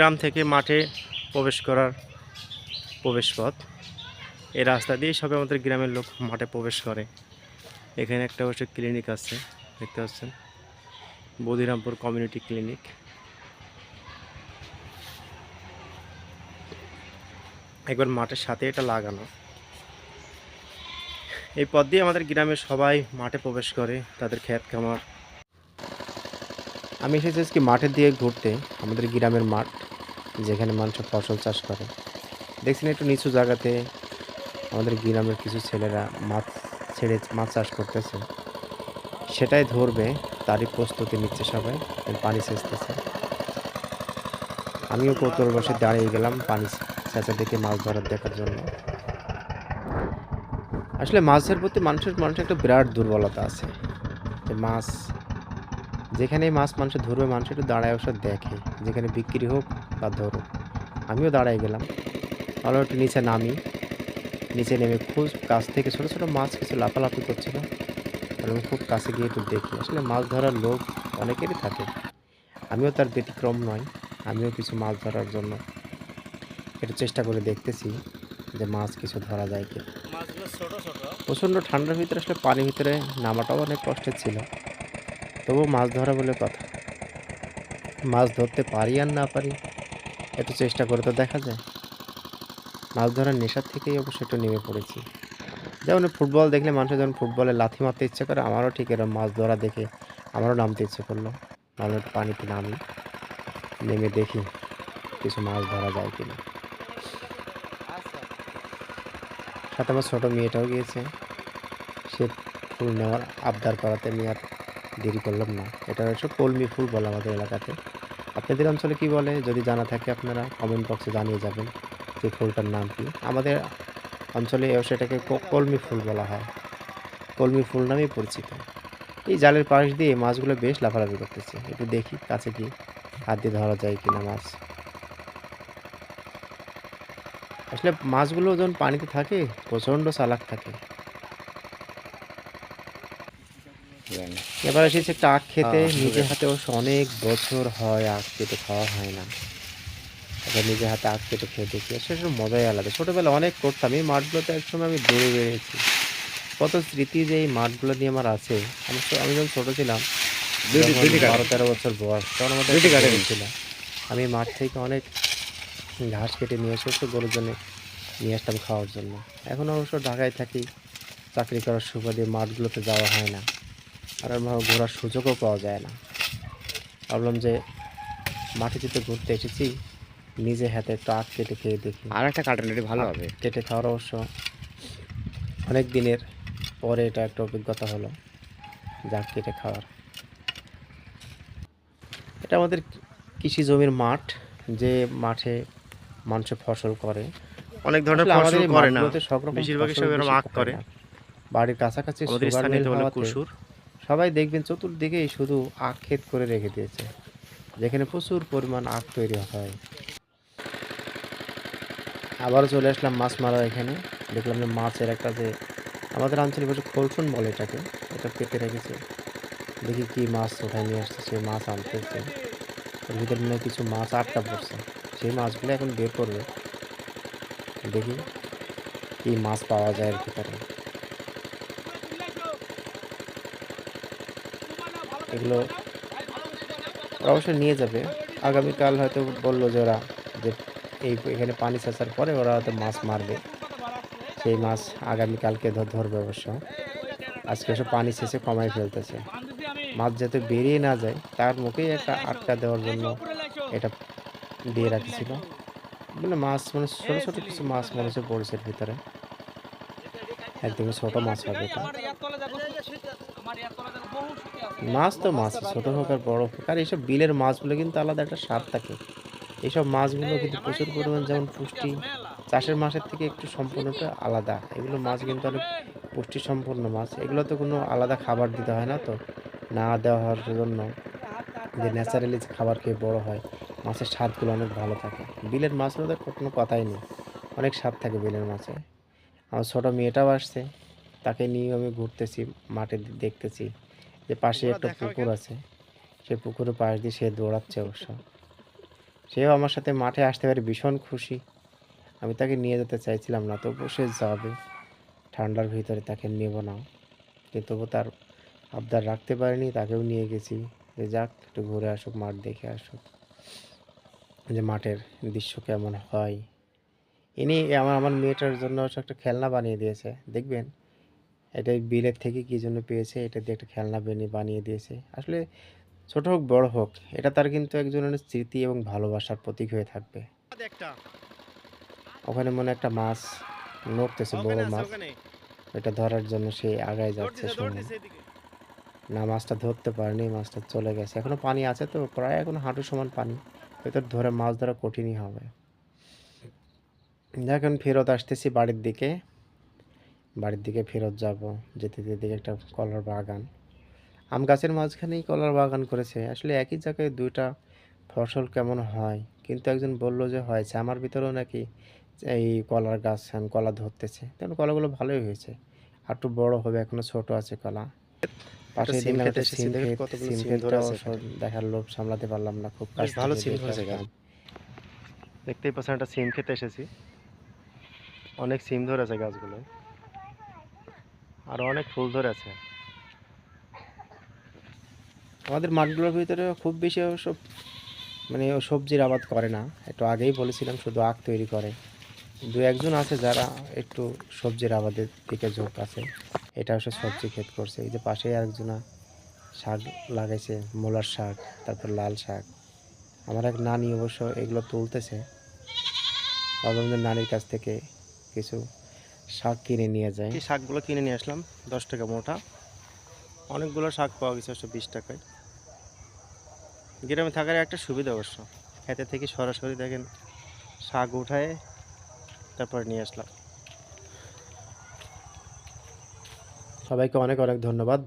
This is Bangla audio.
গ্রাম থেকে মাঠে প্রবেশ করার প্রবেশ পথ এই রাস্তা দিয়ে সবে আমাদের গ্রামের লোক মাঠে প্রবেশ করে। এখানে একটা অবশ্য ক্লিনিক আছে, দেখতে পাচ্ছেন? বদিরামপুর কমিউনিটি ক্লিনিক একবার মাঠের সাথে এটা লাগানো। এই পথ দিয়ে আমাদের গ্রামের সবাই মাঠে প্রবেশ করে, তাদের ক্ষেত খামার। আমি এসেছি আজকে মাঠের দিয়ে ঘুরতে, আমাদের গ্রামের মাঠ। যেখানে মানুষ ফসল চাষ করে। দেখছেন একটু নিচু জায়গাতে আমাদের গ্রামের কিছু ছেলেরা মাছ ছেড়ে মাছ চাষ করতেছে। সেটাই ধরবে, তারই প্রস্তুতি নিচ্ছে সবাই পানি সেচতেছে। আমিও কৌতূহল বসে দাঁড়িয়ে গেলাম পানি চেঁচা দেখে মাছ ধরার দেখার জন্য। আসলে মাছের প্রতি মানুষের মানুষের একটা বিরাট দুর্বলতা আছে। যে মাছ যেখানে মাছ মানুষ ধরবে, মানুষ একটু দাঁড়ায় ওসব দেখে, যেখানে বিক্রি হোক বা ধরুক আমিও দাঁড়ায় গেলাম। ভালো একটু নিচে নামি। নিচে নেমে খুব কাছ থেকে ছোটো ছোটো মাছ কিছু লাফালাফি করছিল আমি খুব কাছে গিয়ে একটু দেখি। আসলে মাছ ধরার লোক অনেকেরই থাকে। আমিও তার ব্যতিক্রম নয় আমিও কিছু মাছ ধরার জন্য একটু চেষ্টা করে দেখতেছি যে মাছ কিছু ধরা যায় কি প্রচণ্ড ঠান্ডার ভিতরে আসলে পানির ভিতরে নামাটাও অনেক কষ্টের ছিল। তবুও মাছ ধরা বলে কথা। মাছ ধরতে পারি আর না পারি একটু চেষ্টা করে তো দেখা যায়। মাছ ধরার নেশার থেকেই অবশ্য একটু নেমে পড়েছি। যেমন ফুটবল দেখলে মানুষের যখন ফুটবলে লাথি মারতে ইচ্ছে করে, আমারও ঠিক এরকম মাছ ধরা দেখে আমারও নামতে ইচ্ছে করল। একটু পানিতে নামি, নেমে দেখি কিছু মাছ ধরা যায় কিনা। সাথে আমার ছোটো মেয়েটাও গিয়েছে। সে ফুল নেওয়ার আবদার করাতে আমি আর দেরি করলাম না। এটা হচ্ছে কলমি ফুল বলে আমাদের এলাকাতে। আপনাদের অঞ্চলে কি বলে? যদি জানা থাকে আপনারা কমেন্ট বক্সে জানিয়ে যাবেন যে ফুলটার নাম কি। আমাদের অঞ্চলে সেটাকে কলমি ফুল বলা হয়। কলমি ফুল নামেই পরিচিত। এই জালের পাশ দিয়ে মাছগুলো বেশ লাফালাফি করতেছে। একটু দেখি কাছে গিয়ে হাত দিয়ে ধরা যায় কিনা মাছ। আসলে মাছগুলো যখন পানিতে থাকে, প্রচণ্ড চালাক থাকে। এবার এসেছে একটা আখ খেতে নিজের নিজে হাতে অবশ্য অনেক বছর হয় আখ কেটে খাওয়া হয় না। এবার নিজে হাতে আখ কেটে খেয়ে দেখি। সেসব মজাই আলাদা। ছোটোবেলা অনেক করতাম। এই মাঠগুলোতে একসময় আমি দৌড়ে বেরিয়েছি। কত স্মৃতি যে এই মাঠগুলো নিয়ে আমার আছে। আমি তো- আমি যখন ছোটো ছিলাম। বারো তেরো বছর বয়স তখন আমাদের ছিল। আমি মাঠ থেকে অনেক ঘাস কেটে নিয়ে এসে একটু গরুর জন্য নিয়ে আসতাম খাওয়ার জন্য। এখন অবশ্য ঢাকায় থাকি। চাকরি করার সুবাদে মাঠগুলোতে যাওয়া হয় না। আর আমার ঘোরার সুযোগও পাওয়া যায় না। ভাবলাম যে মাঠে যেতে ঘুরতে এসেছি নিজে হাতে একটু আখ কেটে খেয়ে দেখি। আর একটা এটা ভালো হবে। কেটে খাওয়ার অবশ্য অনেক দিনের পরে এটা একটা অভিজ্ঞতা হলো যা কেটে খাওয়ার। এটা আমাদের কৃষি জমির মাঠ যে মাঠে মানুষ ফসল করে। অনেক ধরনের ফসল করে না। মাঠগুলোতে সব আখ করে। বাড়ির কাছাকাছি সুগার মিল হওয়াতে সবাই দেখবেন চতুর্দিকেই শুধু আখ ক্ষেত করে রেখে দিয়েছে, যেখানে প্রচুর পরিমাণ আখ তৈরি হয়। আবারও চলে আসলাম মাছ মারা এখানে। দেখলাম যে মাছের একটা যে আমাদের আঞ্চলিক ভাষা খোলসুন বলে এটাকে, এটা পেতে রেখেছে। দেখি কি মাছ ওঠায় নিয়ে আসছে সেই মাছ আনতেছে। ওর ভিতরে মনে কিছু মাছ আটকা পড়ছে। সেই মাছগুলো এখন বের করবে। দেখি কি মাছ পাওয়া যায় এর ভিতরে। এগুলো ওরা অবশ্যই নিয়ে যাবে। আগামীকাল হয়তো বলল যে ওরা যে এই এখানে পানি চেঁচার পরে ওরা হয়তো মাছ মারবে। সেই মাছ আগামীকালকে ধরবে অবশ্য। আজকে এসব পানি শেষে কমাই ফেলতেছে। মাছ যাতে বেরিয়ে না যায়, তার মুখেই একটা আটকা দেওয়ার জন্য এটা দিয়ে রাখছিল। মানে মাছ মানে ছোটো ছোটো কিছু মাছ মনে হচ্ছে পড়েছে ভিতরে। একদমই ছোটো মাছ হবে মাছ তো মাছ ছোটো হোক আর বড় হোক। আর এইসব বিলের মাছগুলো কিন্তু আলাদা একটা স্বাদ থাকে। এইসব মাছগুলো কিন্তু প্রচুর পরিমাণ যেমন পুষ্টি চাষের মাছের থেকে একটু সম্পূর্ণটা আলাদা। এগুলো মাছ কিন্তু অনেক পুষ্টি সম্পন্ন মাছ। এগুলো তো কোনো আলাদা খাবার দিতে হয় না তো। না দেওয়া হওয়ার জন্য যে ন্যাচারালি যে খাবার খেয়ে বড় হয় মাছের স্বাদগুলো অনেক ভালো থাকে। বিলের মাছগুলো তো কোনো কথাই নেই। অনেক স্বাদ থাকে বিলের মাছে। আমার ছোটো মেয়েটাও আসছে। তাকে নিয়ে আমি ঘুরতেছি মাঠে দেখতেছি যে পাশে একটা পুকুর আছে। সে পুকুরের পাশ দিয়ে সে দৌড়াচ্ছে অবশ্য। সেও আমার সাথে মাঠে আসতে পারে ভীষণ খুশি। আমি তাকে নিয়ে যেতে চাইছিলাম না তবুও সে যাবে। ঠান্ডার ভিতরে তাকে নেব না। কিন্তু তার আবদার রাখতে পারিনি তাকেও নিয়ে গেছি। যে যাক একটু ঘুরে আসুক মাঠ দেখে আসুক। যে মাঠের দৃশ্য কেমন হয়। ইনি আমার আমার মেয়েটার জন্য একটা খেলনা বানিয়ে দিয়েছে। দেখবেন? এটা বিলের থেকে কী জন্য পেয়েছে এটা দিয়ে একটা খেলনা বানিয়ে বানিয়ে দিয়েছে। আসলে ছোট হোক বড় হোক এটা তার কিন্তু একজনের স্মৃতি এবং ভালোবাসার প্রতীক হয়ে থাকবে। ওখানে মনে একটা মাছ নড়তেছে বড় মাছ। এটা ধরার জন্য সে আগায় যাচ্ছে না মাছটা ধরতে পারেনি মাছটা চলে গেছে। এখনও পানি আছে তো প্রায় এখন হাঁটু সমান পানি। ভেতর ধরে মাছ ধরা কঠিনই হবে। এখন ফেরত আসতেছি বাড়ির দিকে। বাড়ির দিকে ফেরত যাব যেতে যেতে একটা কলার বাগান। আম গাছের মাঝখানেই কলার বাগান করেছে। আসলে একই জায়গায় দুইটা ফসল কেমন হয়? কিন্তু একজন বলল যে হয়েছে। আমার ভিতরেও নাকি এই কলার গাছ কলা ধরতেছে। তেমন কলাগুলো ভালোই হয়েছে। আর একটু বড় হবে এখনও ছোট আছে কলা। পাশে সিম একটা সিম ক্ষেত, সিম সিম ক্ষেতটাও ধরে দেখার লোভ সামলাতে পারলাম না খুব ভালো সিম। দেখতেই পাচ্ছেন একটা সিম খেতে এসেছি। অনেক সিম ধরেছে গাছগুলো। আর অনেক ফুল ধরেছে। আমাদের মাঠগুলোর ভিতরে খুব বেশি অবশ্য মানে সবজির আবাদ করে না। একটু আগেই বলেছিলাম শুধু আখ তৈরি করে। দু একজন আছে যারা একটু সবজির আবাদের দিকে ঝোঁক আছে। এটা অবশ্য সবজি ক্ষেত করছে। এই যে পাশেই আরেকজনা শাক লাগাইছে, মূলার শাক, তারপর লাল শাক। আমার এক নানি অবশ্য এগুলো তুলতেছে। ভাবলাম নানির কাছ থেকে কিছু শাক কিনে নিয়ে যায়। এই শাকগুলো কিনে নিয়ে আসলাম দশ টাকা মোটা। অনেকগুলো শাক পাওয়া গেছে একশো বিশ টাকায়। গ্রামে থাকার একটা সুবিধা অবশ্য। খেতে থেকে সরাসরি দেখেন শাক উঠায় তারপর নিয়ে আসলাম। সবাইকে অনেক অনেক ধন্যবাদ।